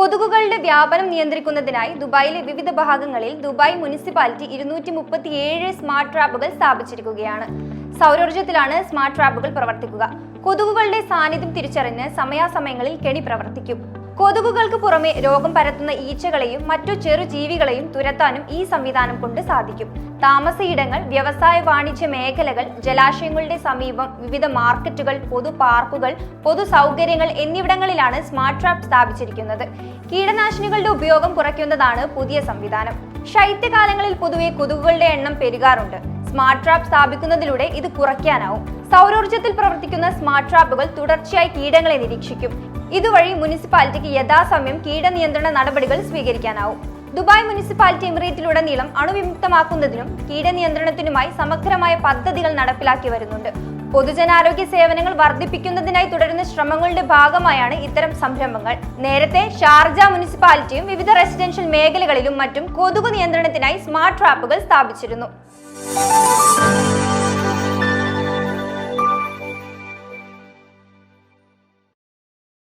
കൊതുകുകളുടെ വ്യാപനം നിയന്ത്രിക്കുന്നതിനായി ദുബായിലെ വിവിധ ഭാഗങ്ങളിൽ ദുബായ് മുനിസിപ്പാലിറ്റി ഇരുന്നൂറ്റി മുപ്പത്തിയേഴ് സ്മാർട്ട് ട്രാപ്പുകൾ സ്ഥാപിച്ചിരിക്കുകയാണ്. സൗരോർജത്തിലാണ് സ്മാർട്ട് ട്രാപ്പുകൾ പ്രവർത്തിക്കുക. കൊതുകുകളുടെ സാന്നിധ്യം തിരിച്ചറിഞ്ഞ് സമയാസമയങ്ങളിൽ കെണി പ്രവർത്തിക്കും. കൊതുകുകൾക്ക് പുറമെ രോഗം പരത്തുന്ന ഈച്ചകളെയും മറ്റു ചെറു ജീവികളെയും തുരത്താനും ഈ സംവിധാനം കൊണ്ട് സാധിക്കും. താമസയിടങ്ങൾ വ്യവസായ വാണിജ്യ മേഖലകൾ ജലാശയങ്ങളുടെ സമീപം വിവിധ മാർക്കറ്റുകൾ പൊതു പാർക്കുകൾ പൊതു സൗകര്യങ്ങൾ എന്നിവിടങ്ങളിലാണ് സ്മാർട്ട് ട്രാപ്പ് സ്ഥാപിച്ചിരിക്കുന്നത്. കീടനാശിനികളുടെ ഉപയോഗം കുറയ്ക്കുന്നതാണ് പുതിയ സംവിധാനം. ശൈത്യകാലങ്ങളിൽ പൊതുവെ കൊതുകുകളുടെ എണ്ണം പെരുകാറുണ്ട്. സ്മാർട്ട് ട്രാപ്പ് സ്ഥാപിക്കുന്നതിലൂടെ ഇത് കുറയ്ക്കാനാവും. സൗരോർജത്തിൽ പ്രവർത്തിക്കുന്ന സ്മാർട്ട് ട്രാപ്പുകൾ തുടർച്ചയായി കീടങ്ങളെ നിരീക്ഷിക്കും. ഇതുവഴി മുനിസിപ്പാലിറ്റിക്ക് യഥാസമയം കീടനിയന്ത്രണ നടപടികൾ സ്വീകരിക്കാനാവും. ദുബായ് മുനിസിപ്പാലിറ്റി എമിറേറ്റിലുടനീളം അണുവിമുക്തമാക്കുന്നതിനും കീടനിയന്ത്രണത്തിനുമായി സമഗ്രമായ പദ്ധതികൾ നടപ്പിലാക്കി വരുന്നുണ്ട്. പൊതുജനാരോഗ്യ സേവനങ്ങൾ വർദ്ധിപ്പിക്കുന്നതിനായി തുടരുന്ന ശ്രമങ്ങളുടെ ഭാഗമായാണ് ഇത്തരം സംരംഭങ്ങൾ. നേരത്തെ ഷാർജ മുനിസിപ്പാലിറ്റിയും വിവിധ റെസിഡൻഷ്യൽ മേഖലകളിലും മറ്റും കൊതുക് നിയന്ത്രണത്തിനായി സ്മാർട്ട് ട്രാപ്പുകൾ സ്ഥാപിച്ചിരുന്നു.